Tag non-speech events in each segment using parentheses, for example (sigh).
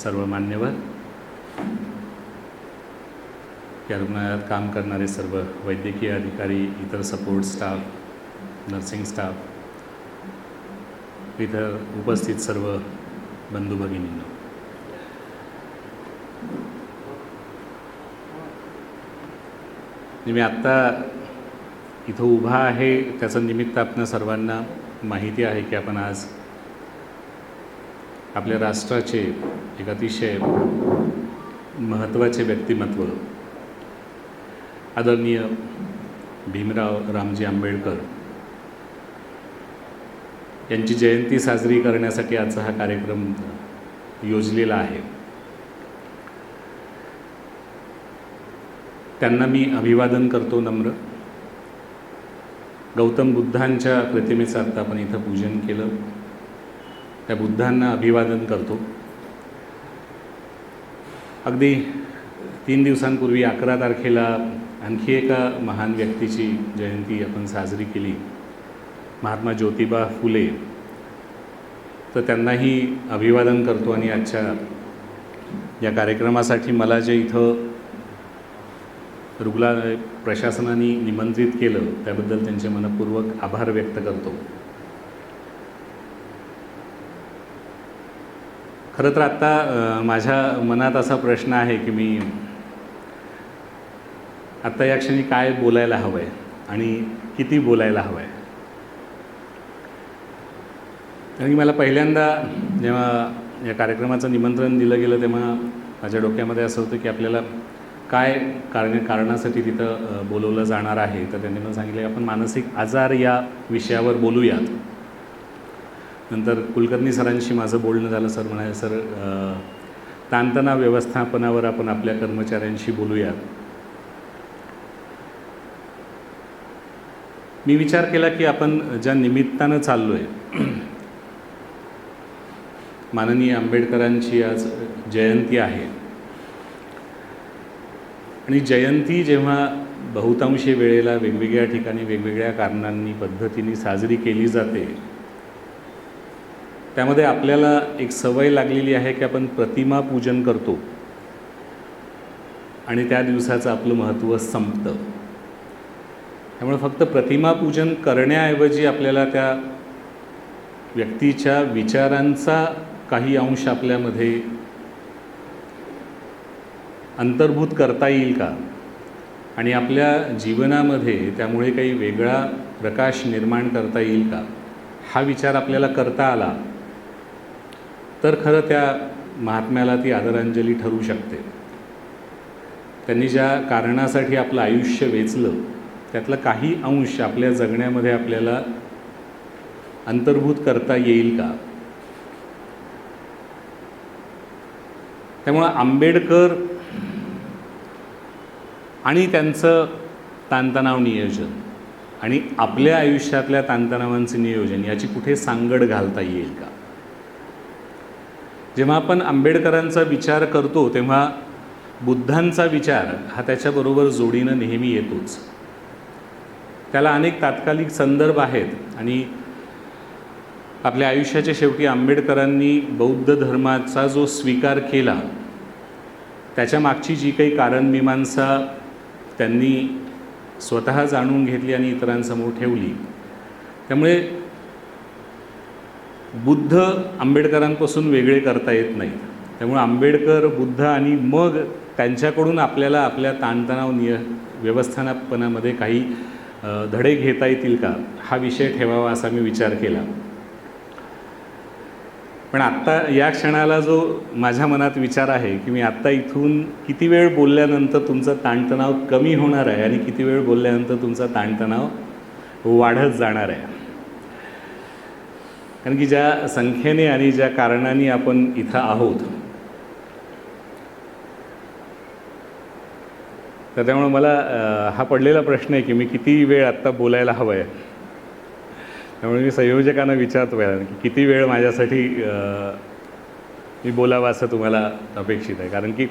सर्व मान्यवर. या रुग्णालयात काम करणारे सर्व वैद्यकीय अधिकारी इतर सपोर्ट स्टाफ नर्सिंग स्टाफ इतर उपस्थित सर्व बंधू भगिनींना. मी आत्ता इथं उभा आहे. त्याचं निमित्त आपल्या सर्वांना माहिती आहे की आपण आज आपल्या राष्ट्राचे एक अतिशय महत्त्वाचे व्यक्तिमत्व. आदरणीय भीमराव रामजी आंबेडकर. यांची जयंती साजरी करण्यासाठी आजचा हा कार्यक्रम योजलेला आहे. त्यांना मी अभिवादन करतो नम्र. गौतम बुद्धांच्या प्रतिमेचं आत्ता आपण इथं पूजन केलं. त्या बुद्धांना अभिवादन करतो. अगदी तीन दिवसांपूर्वी अकरा तारखेला आणखी एका महान व्यक्तीची जयंती आपण साजरी केली. महात्मा ज्योतिबा फुले. तर त्यांनाही अभिवादन करतो आणि आजच्या या कार्यक्रमासाठी मला जे इथं रुग्णालय प्रशासनाने निमंत्रित केलं त्याबद्दल त्यांचे मनपूर्वक आभार व्यक्त करतो. खरं तर आत्ता माझ्या मनात असा प्रश्न आहे की मी आत्ता या क्षणी काय बोलायला हवं आहे आणि किती बोलायला हवं आहे कारण की मला पहिल्यांदा जेव्हा या कार्यक्रमाचं निमंत्रण दिलं गेलं तेव्हा माझ्या डोक्यामध्ये असं होतं की आपल्याला काय कारण कारणासाठी तिथं बोलवलं जाणार आहे. तर त्यांनी मला सांगितलं की आपण मानसिक आजार या विषयावर बोलूयात. नंतर कुलकर्णी सरांशी माझं बोलणं झालं सर म्हणाले सर ताणतणाव व्यवस्थापनावर आपण आपल्या कर्मचाऱ्यांशी बोलूयात मी विचार केला की आपण ज्या निमित्तानं चाललो आहे (clears throat) माननीय आंबेडकरांची आज जयंती आहे. आणि जयंती जेव्हा बहुतांशी वेळेला वेगवेगळ्या ठिकाणी वेगवेगळ्या कारणांनी पद्धतीने साजरी केली जाते त्यामध्ये आपल्याला एक सवय लागलेली आहे की आपण प्रतिमा पूजन करतो. आणि त्या दिवसाचं आपलं महत्त्व संपतं. त्यामुळे फक्त प्रतिमा पूजन करण्याऐवजी आपल्याला त्या व्यक्तीच्या विचारांचा काही अंश आपल्यामध्ये अंतर्भूत करता येईल का? आणि आपल्या जीवनामध्ये त्यामुळे काही वेगळा प्रकाश निर्माण करता येईल का? हा विचार आपल्याला करता आला. तर खरं त्या महात्म्याला ती आदरांजली ठरू शकते. त्यांनी ज्या कारणासाठी आपलं आयुष्य वेचलं त्यातला काही अंश आपल्या जगण्यामध्ये आपल्याला अंतर्भूत करता येईल का? त्यामुळं आंबेडकर आणि त्यांचं ताणतणाव नियोजन आणि आपल्या आयुष्यातल्या ताणतणावांचं नियोजन याची कुठे सांगड घालता येईल का? जेव्हा आपण आंबेडकरांचा विचार करतो तेव्हा बुद्धांचा विचार हा त्याच्याबरोबर जोडीनं नेहमी येतोच. त्याला अनेक तात्कालिक संदर्भ आहेत आणि आपल्या आयुष्याच्या शेवटी आंबेडकरांनी बौद्ध धर्माचा जो स्वीकार केला त्याच्या मागची जी काही कारणमीमांसा त्यांनी स्वतः जाणून घेतली आणि इतरांसमोर ठेवली. त्यामुळे बुद्ध आंबेडकरांपासून वेगळे करता येत नाही. त्यामुळे आंबेडकर बुद्ध आणि मग त्यांच्याकडून आपल्याला आपल्या ताणतणाव निय व्यवस्थापनामध्ये काही धडे घेता येतील का? हा विषय ठेवावा असा मी विचार केला. पण आत्ता या क्षणाला जो माझ्या मनात विचार आहे की मी आत्ता इथून किती वेळ बोलल्यानंतर तुमचा ताणतणाव कमी होणार आहे आणि किती वेळ बोलल्यानंतर तुमचा ताणतणाव वाढत जाणार आहे? कारण की ज्या संख्येने आणि ज्या कारणाने आपण इथं आहोत तर त्यामुळे मला हा पडलेला प्रश्न आहे की मी किती वेळ आत्ता बोलायला हवं आहे त्यामुळे मी संयोजकांना विचारतो आहे की किती वेळ माझ्यासाठी मी बोलावं असं तुम्हाला अपेक्षित आहे. कारण की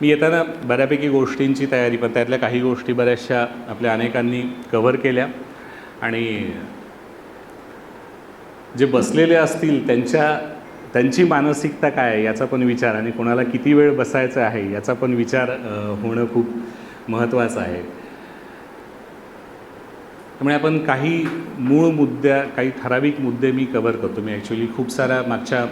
मी येताना बऱ्यापैकी गोष्टींची तयारी पण त्यातल्या काही गोष्टी बऱ्याचशा आपल्या अनेकांनी कव्हर केल्या. आणि जे बसलेले असतील त्यांच्या त्यांची मानसिकता काय आहे याचा पण विचार आणि कोणाला किती वेळ बसायचं आहे याचा पण विचार होणं खूप महत्त्वाचं आहे. त्यामुळे आपण काही मूळ मुद्द्या काही ठराविक मुद्दे मी कवर करतो. मी ॲक्च्युली खूप सारा मागच्या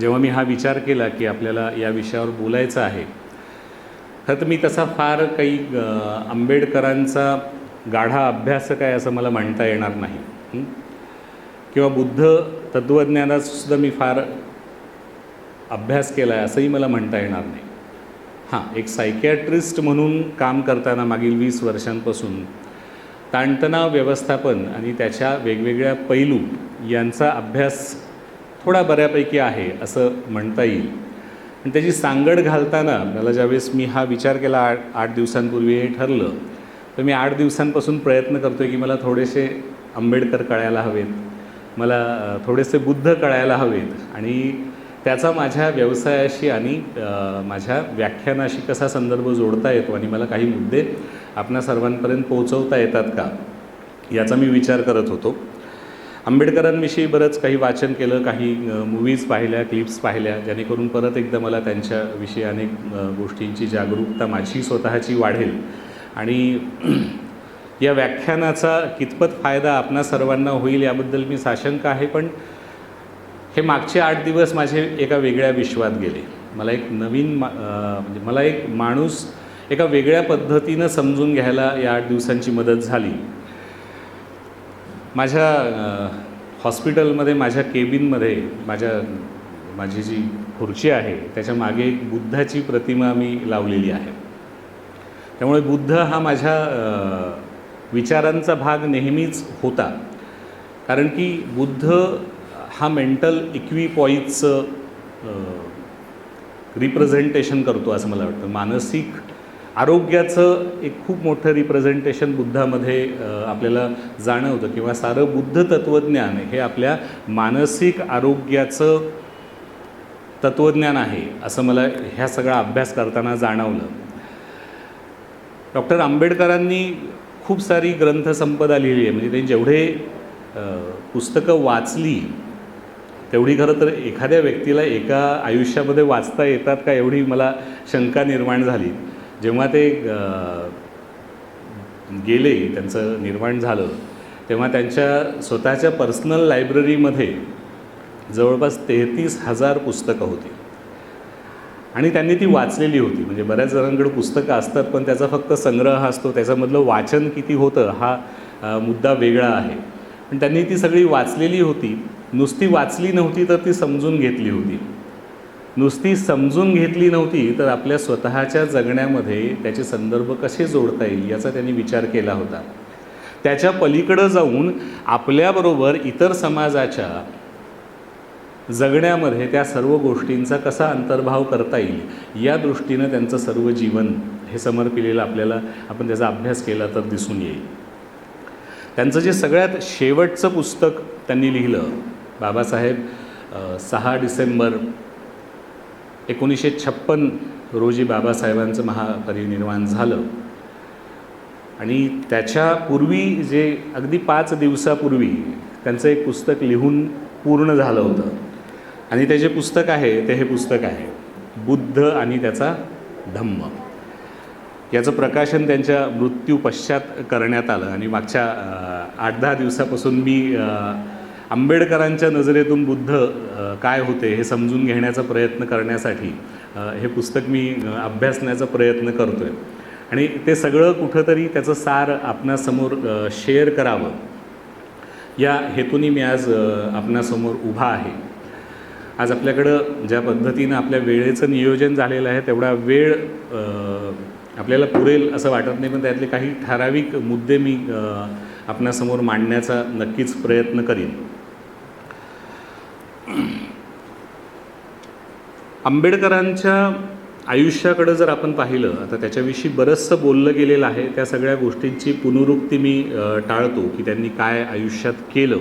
जेव्हा मी हा विचार केला की आपल्याला या विषयावर बोलायचं आहे खरं तर मी तसा फार काही आंबेडकरांचा गाढा अभ्यासक आहे असं मला म्हणता येणार नाही. किंवा बुद्ध तत्त्वज्ञानातसुद्धा मी फार अभ्यास केला आहे असंही मला म्हणता येणार नाही. हां एक सायकॅट्रिस्ट म्हणून काम करताना मागील वीस वर्षांपासून ताणतणाव व्यवस्थापन आणि त्याच्या वेगवेगळ्या पैलू यांचा अभ्यास थोडा बऱ्यापैकी आहे असं म्हणता येईल. आणि त्याची सांगड घालताना मला ज्यावेळेस मी हा विचार केला आठ आठ दिवसांपूर्वी हे ठरलं तर मी आठ दिवसांपासून प्रयत्न करतो आहे की मला थोडेसे आंबेडकर कळायला हवेत. मला थोडेसे बुद्ध कळायला हवेत. आणि त्याचा माझ्या व्यवसायाशी आणि माझ्या व्याख्यानाशी कसा संदर्भ जोडता येतो आणि मला काही मुद्दे आपणा सर्वांपर्यंत पोहोचवता येतात का याचा मी विचार करत होतो. आंबेडकरांविषयी बरंच काही वाचन केलं काही मूवीज पाहिल्या क्लिप्स पाहिल्या जेणेकरून परत एकदा मला त्यांच्याविषयी अनेक गोष्टींची जागरूकता माझी स्वतःची वाढेल. आणि या व्याख्यानाचा कितपत फायदा आपणा सर्वांना होईल याबद्दल मी साशंक आहे पण हे मागचे आठ दिवस माझे एका वेगळ्या विश्वात गेले. मला एक नवीन मा म्हणजे मला एक माणूस एका वेगळ्या पद्धतीनं समजून घ्यायला या आठ दिवसांची मदत झाली. माझ्या हॉस्पिटलमध्ये माझ्या केबिनमध्ये माझ्या माझी जी खुर्ची आहे त्याच्यामागे एक बुद्धाची प्रतिमा मी लावलेली आहे. त्यामुळे बुद्ध हा माझ्या विचारांचा भाग नेहमीच होता. कारण की बुद्ध हा मेंटल इक्विपॉईजचं रिप्रेझेंटेशन करतो असं मला वाटतं. मानसिक आरोग्याचं एक खूप मोठं रिप्रेझेंटेशन बुद्धामध्ये आपल्याला जाणवतं. किंवा सारं बुद्ध तत्त्वज्ञान हे आपल्या मानसिक आरोग्याचं तत्त्वज्ञान आहे असं मला ह्या सगळा अभ्यास करताना जाणवलं. डॉक्टर आंबेडकरांनी खूप सारी ग्रंथसंपदा लिहिली आहे. म्हणजे त्यांनी जेवढे पुस्तकं वाचली तेवढी खरं तर एखाद्या व्यक्तीला एका आयुष्यामध्ये वाचता येतात का एवढी मला शंका निर्माण झाली. जेव्हा ते गेले त्यांचं निर्माण झालं तेव्हा त्यांच्या स्वतःच्या पर्सनल लायब्ररीमध्ये जवळपास तेहतीस हजार पुस्तकं होती. आणि त्यांनी ती वाचलेली होती. म्हणजे बऱ्याच जणांकडे पुस्तकं असतात पण त्याचा फक्त संग्रह असतो त्याच्यामधलं वाचन किती होतं हा मुद्दा वेगळा आहे. पण त्यांनी ती सगळी वाचलेली होती. नुसती वाचली नव्हती तर ती समजून घेतली होती. नुसती समजून घेतली नव्हती तर आपल्या स्वतःच्या जगण्यामध्ये त्याचे संदर्भ कसे जोडता येईल याचा त्यांनी विचार केला होता. त्याच्या पलीकडं जाऊन आपल्याबरोबर इतर समाजाच्या जगण्यामध्ये त्या सर्व गोष्टींचा कसा अंतर्भाव करता येईल या दृष्टीनं त्यांचं सर्व जीवन हे समर्पिलेलं आपल्याला आपण त्याचा अभ्यास केला तर दिसून येईल. त्यांचं जे सगळ्यात शेवटचं पुस्तक त्यांनी लिहिलं बाबासाहेब सहा डिसेंबर एकोणीसशे छप्पन रोजी बाबासाहेबांचं महापरिनिर्वाण झालं. आणि त्याच्यापूर्वी जे अगदी पाच दिवसापूर्वी त्यांचं एक पुस्तक लिहून पूर्ण झालं होतं. आणि ते जे पुस्तक आहे ते हे पुस्तक आहे. बुद्ध आणि त्याचा धम्म. याचं प्रकाशन त्यांच्या मृत्यू पश्चात करण्यात आलं आणि मागच्या आठ दहा दिवसापासून मी आंबेडकरांच्या नजरेतून बुद्ध काय होते हे समजून घेण्याचा प्रयत्न करण्यासाठी हे पुस्तक मी अभ्यासण्याचा प्रयत्न करतो आहे आणि ते सगळं कुठंतरी त्याचं सार आपणासमोर शेअर करावं. या हेतूने मी आज आपणासमोर उभा आहे. आज आपल्याकडं ज्या पद्धतीनं आपल्या वेळेचं नियोजन झालेलं आहे तेवढा वेळ आपल्याला पुरेल असं वाटत नाही पण त्यातले काही ठराविक मुद्दे मी आपणासमोर मांडण्याचा नक्कीच प्रयत्न करीन. आंबेडकरांच्या आयुष्याकडं जर आपण पाहिलं आता त्याच्याविषयी बरंचसं बोललं गेलेलं आहे त्या सगळ्या गोष्टींची पुनरुक्ती मी टाळतो की त्यांनी काय आयुष्यात केलं.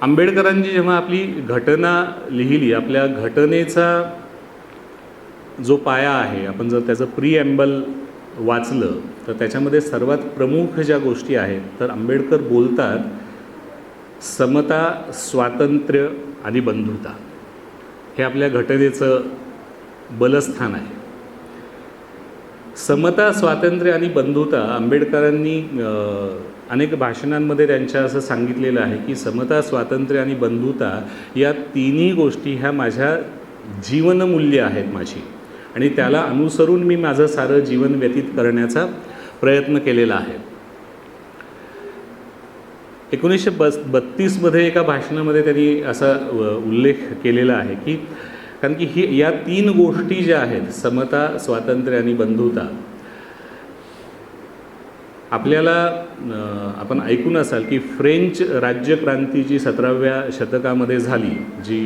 आंबेडकरांनी जेव्हा आपली घटना लिहिली आपल्या घटनेचा जो पाया आहे आपण जर त्याचं प्री वाचलं तर त्याच्यामध्ये सर्वात प्रमुख ज्या गोष्टी आहेत तर आंबेडकर बोलतात समता स्वातंत्र्य आणि बंधुता. हे आपल्या घटनेचं बलस्थान आहे. समता स्वातंत्र्य आणि बंधुता आंबेडकरांनी अनेक भाषणांमध्ये त्यांच्या असं सांगितलेलं आहे की समता स्वातंत्र्य आणि बंधुता या तिन्ही गोष्टी ह्या माझ्या जीवनमूल्य आहेत माझी. आणि त्याला अनुसरून मी माझं सारं जीवन व्यतीत करण्याचा प्रयत्न केलेला आहे. एकोणीसशे बस बत्तीसमध्ये एका भाषणामध्ये त्यांनी असा उल्लेख केलेला आहे की कारण की ही या तीन गोष्टी ज्या आहेत समता स्वातंत्र्य आणि बंधुता आपल्याला आपण ऐकून असाल की फ्रेंच राज्यक्रांती जी सतराव्या शतकामध्ये झाली जी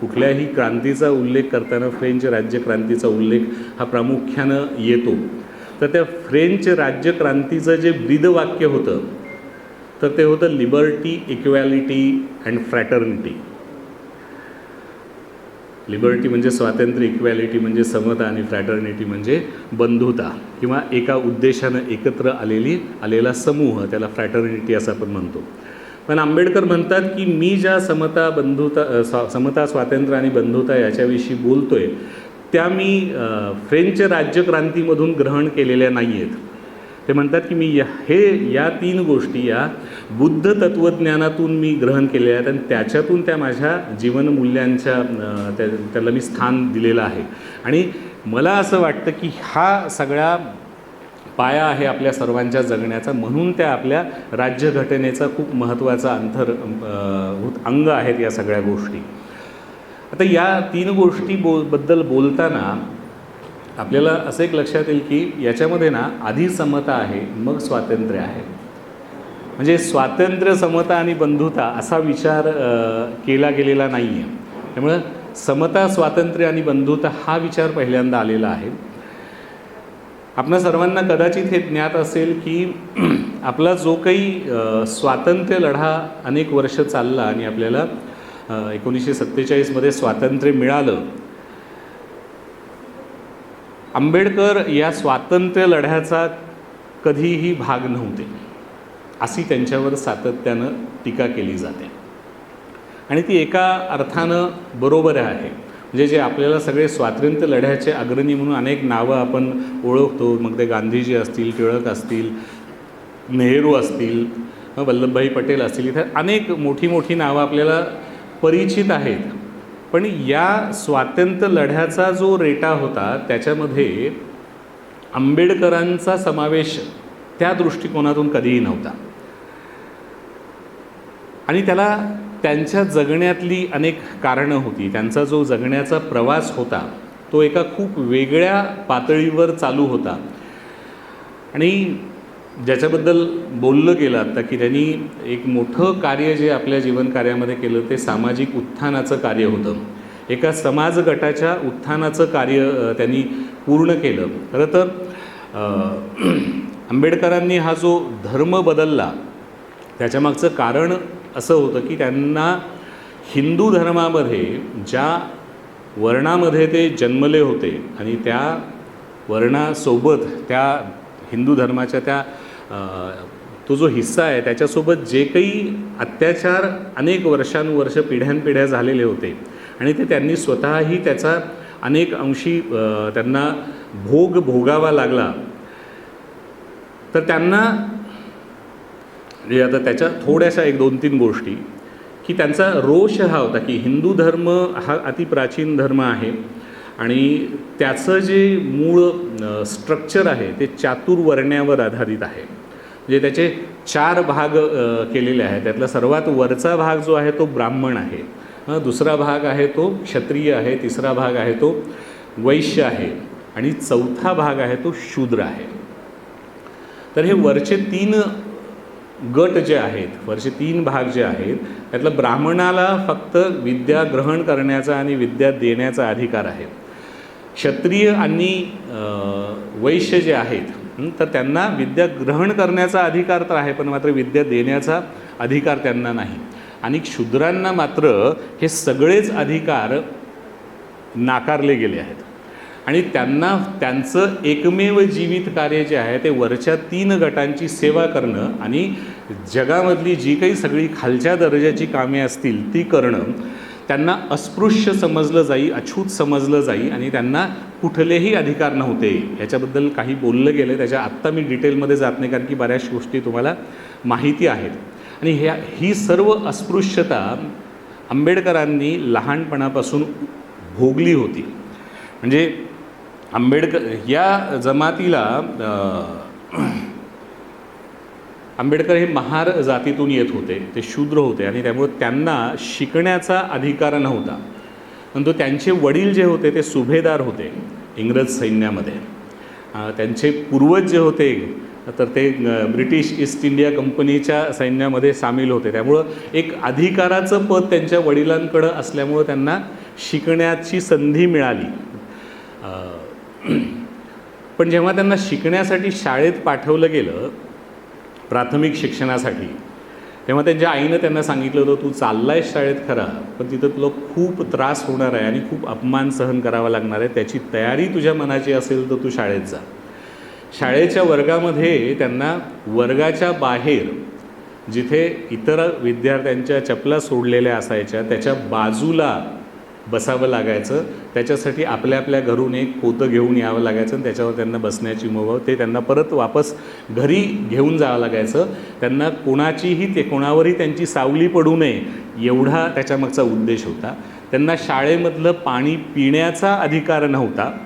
कुठल्याही क्रांतीचा उल्लेख करताना फ्रेंच राज्यक्रांतीचा उल्लेख हा प्रामुख्यानं येतो. तर त्या फ्रेंच राज्यक्रांतीचं जे ब्रीदवाक्य होतं तर ते होतं liberty equality and fraternity. Liberty म्हणजे स्वातंत्र्य इक्वॅलिटी म्हणजे समता आणि फ्रॅटर्निटी म्हणजे बंधुता. किंवा एका उद्देशानं एकत्र आलेली आलेला समूह त्याला फ्रॅटर्निटी असं आपण म्हणतो. पण आंबेडकर म्हणतात की मी ज्या समता बंधुता स्वा समता स्वातंत्र्य आणि बंधुता याच्याविषयी बोलतो आहे त्या मी फ्रेंच राज्यक्रांतीमधून ग्रहण केलेल्या नाही आहेत ते म्हणतात की मी या हे या तीन गोष्टी या बुद्ध तत्त्वज्ञानातून मी ग्रहण केलेल्या आहेत आणि त्याच्यातून त्या माझ्या जीवनमूल्यांच्या त्या त्याला मी स्थान दिलेलं आहे. आणि मला असं वाटतं की हा सगळा पाया आहे आपल्या सर्वांच्या जगण्याचा. म्हणून त्या आपल्या राज्यघटनेचा खूप महत्त्वाचा अंतर अंग आहेत या सगळ्या गोष्टी. आता या तीन गोष्टी बो बद्दल बोलताना आपल्याला असं एक लक्षात येईल की याच्यामध्ये ना आधी समता आहे मग स्वातंत्र्य आहे. म्हणजे स्वातंत्र्य समता आणि बंधुता असा विचार केला गेलेला नाही आहे त्यामुळं समता स्वातंत्र्य आणि बंधुता हा विचार पहिल्यांदा आलेला आहे. आपणा सर्वांना कदाचित हे ज्ञात असेल की (clears throat) आपला जो काही स्वातंत्र्य लढा अनेक वर्ष चालला आणि आपल्याला एकोणीसशे सत्तेचाळीसमध्ये स्वातंत्र्य मिळालं आंबेडकर या स्वातंत्र्य लढ्याचा कधीही भाग नव्हते अशी त्यांच्यावर सातत्यानं टीका केली जाते. आणि ती एका अर्थानं बरोबर आहे. म्हणजे जे आपल्याला सगळे स्वातंत्र्य लढ्याचे अग्रणी म्हणून अनेक नावं आपण ओळखतो. मग ते गांधीजी असतील टिळक असतील नेहरू असतील वल्लभभाई पटेल असतील इथे अनेक मोठी मोठी नावं आपल्याला परिचित आहेत. पण या स्वातंत्र्य लढ्याचा जो रेटा होता त्याच्यामध्ये आंबेडकरांचा समावेश त्या दृष्टिकोनातून कधीही नव्हता. आणि त्याला त्यांच्या जगण्यातली अनेक कारणं होती. त्यांचा जो जगण्याचा प्रवास होता तो एका खूप वेगळ्या पातळीवर चालू होता. आणि ज्याच्याबद्दल बोललं गेलं आता की त्यांनी एक मोठं कार्य जे आपल्या जीवनकार्यामध्ये केलं ते सामाजिक उत्थानाचं कार्य होतं. एका समाज गटाच्या उत्थानाचं कार्य त्यांनी पूर्ण केलं. खरं तर (clears throat) आंबेडकरांनी हा जो धर्म बदलला त्याच्यामागचं कारण असं होतं की त्यांना हिंदू धर्मामध्ये ज्या वर्णामध्ये ते जन्मले होते आणि त्या वर्णासोबत त्या हिंदू धर्माच्या त्या तो जो हिस्सा आहे त्याच्यासोबत जे काही अत्याचार अनेक वर्षानुवर्ष पिढ्यानपिढ्या झालेले होते आणि ते त्यांनी स्वतःही त्याचा अनेक अंशी त्यांना भोग भोगावा लागला. तर त्यांना म्हणजे आता त्याच्या थोड्याशा एक दोन तीन गोष्टी की त्यांचा रोष हा होता की हिंदू धर्म हा अतिप्राचीन धर्म आहे आणि त्याचं जे मूळ स्ट्रक्चर आहे ते चातुर्वर्ण्यावर आधारित आहे. म्हणजे त्याचे चार भाग केलेले आहेत. त्यातला सर्वात वरचा भाग जो आहे तो ब्राह्मण आहे. दुसरा भाग आहे तो क्षत्रिय आहे. तिसरा भाग आहे तो वैश्य आहे. आणि चौथा भाग आहे तो शूद्र आहे. तर हे वरचे तीन गट जे आहेत वरचे तीन भाग जे आहेत त्यातलं ब्राह्मणाला फक्त विद्या ग्रहण करण्याचा आणि विद्या देण्याचा अधिकार आहे. क्षत्रिय आणि वैश्य जे आहेत तर त्यांना विद्या ग्रहण करण्याचा अधिकार तर आहे पण मात्र विद्या देण्याचा अधिकार त्यांना नाही. आणि शूद्रांना मात्र हे सगळेच अधिकार नाकारले गेले आहेत. आणि त्यांना त्यांचं एकमेव जीवित कार्य जे आहे ते वरच्या तीन गटांची सेवा करणं आणि जगामधली जी काही सगळी खालच्या दर्जाची कामे असतील ती करणं त्यांना अस्पृश्य समजलं जाई अछूत समजलं जाई आणि त्यांना कुठलेही अधिकार नव्हते. याच्याबद्दल काही बोललं गेलं त्याच्या आत्ता मी डिटेलमध्ये जात नाही कारण की बऱ्याच गोष्टी तुम्हाला माहिती आहेत. आणि ह्या ही सर्व अस्पृश्यता आंबेडकरांनी लहानपणापासून भोगली होती. म्हणजे आंबेडकर या जमातीला आंबेडकर हे महार जातीतून येत होते ते शूद्र होते आणि त्यामुळे त्यांना शिकण्याचा अधिकार नव्हता. परंतु त्यांचे वडील जे होते ते सुभेदार होते इंग्रज सैन्यामध्ये. त्यांचे पूर्वज जे होते तर ते ब्रिटिश ईस्ट इंडिया कंपनीच्या सैन्यामध्ये सामील होते. त्यामुळं एक अधिकाराचं पद त्यांच्या वडिलांकडं असल्यामुळं त्यांना शिकण्याची संधी मिळाली. (clears throat) पण जेव्हा त्यांना शिकण्यासाठी शाळेत पाठवलं गेलं प्राथमिक शिक्षणासाठी. तेव्हा त्यांच्या आईनं त्यांना सांगितलं होतं तू चालला आहेस शाळेत खरा पण तिथं तुला खूप त्रास होणार आहे आणि खूप अपमान सहन करावा लागणार आहे. त्याची तयारी तुझ्या मनाची असेल तर तू शाळेत जा. शाळेच्या वर्गामध्ये त्यांना वर्गाच्या बाहेर जिथे इतर विद्यार्थ्यांच्या चपला सोडलेल्या असायच्या त्याच्या बाजूला बसावं लागायचं. त्याच्यासाठी आपल्या आपल्या घरून एक पोतं घेऊन यावं लागायचं आणि त्याच्यावर त्यांना बसण्याची मोह ते त्यांना परत वापस घरी घेऊन जावं लागायचं. त्यांना कोणाचीही ते कोणावरही त्यांची सावली पडू नये एवढा त्याच्यामागचा उद्देश होता. त्यांना शाळेमधलं पाणी पिण्याचा अधिकार नव्हता.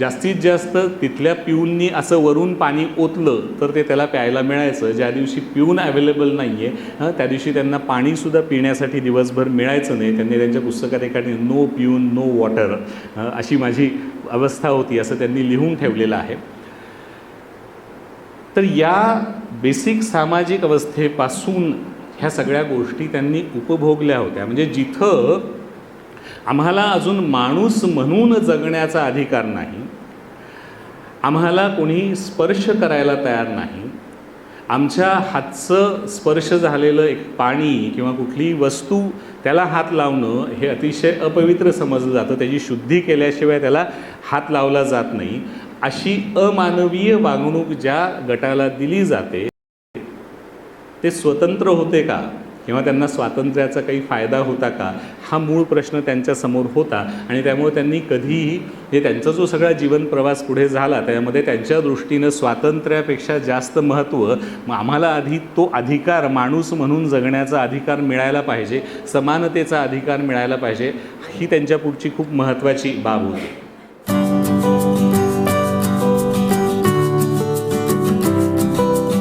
जास्तीत जास्त तिथल्या पिऊननी असं वरून पाणी ओतलं तर ते त्याला प्यायला मिळायचं. ज्या दिवशी पिऊन अवेलेबल नाही आहे त्या दिवशी त्यांना पाणीसुद्धा पिण्यासाठी दिवसभर मिळायचं नाही. त्यांनी त्यांच्या पुस्तकात एखादी नो पिऊन नो वॉटर अशी माझी अवस्था होती असं त्यांनी लिहून ठेवलेलं आहे. तर या बेसिक सामाजिक अवस्थेपासून ह्या सगळ्या गोष्टी त्यांनी उपभोगल्या होत्या. म्हणजे जिथं आम्हाला अजून माणूस म्हणून जगण्याचा अधिकार नाही आम्हाला कोणी स्पर्श करायला तयार नाही. आमच्या हातचं स्पर्श झालेलं एक पाणी किंवा कुठलीही वस्तू त्याला हात लावणं हे अतिशय अपवित्र समजलं जातं. त्याची शुद्धी केल्याशिवाय त्याला हात लावला जात नाही. अशी अमानवीय वागणूक ज्या गटाला दिली जाते ते स्वतंत्र होते का? किंवा त्यांना स्वातंत्र्याचा काही फायदा होता का? हा मूळ प्रश्न त्यांच्यासमोर होता आणि त्यामुळे त्यांनी कधीही हे त्यांचा जो सगळा जीवन प्रवास पुढे झाला त्यामध्ये त्यांच्या दृष्टीनं स्वातंत्र्यापेक्षा जास्त महत्त्व आम्हाला आधी तो अधिकार माणूस म्हणून जगण्याचा अधिकार मिळायला पाहिजे समानतेचा अधिकार मिळायला पाहिजे ही त्यांच्या पुढची खूप महत्त्वाची बाब होती.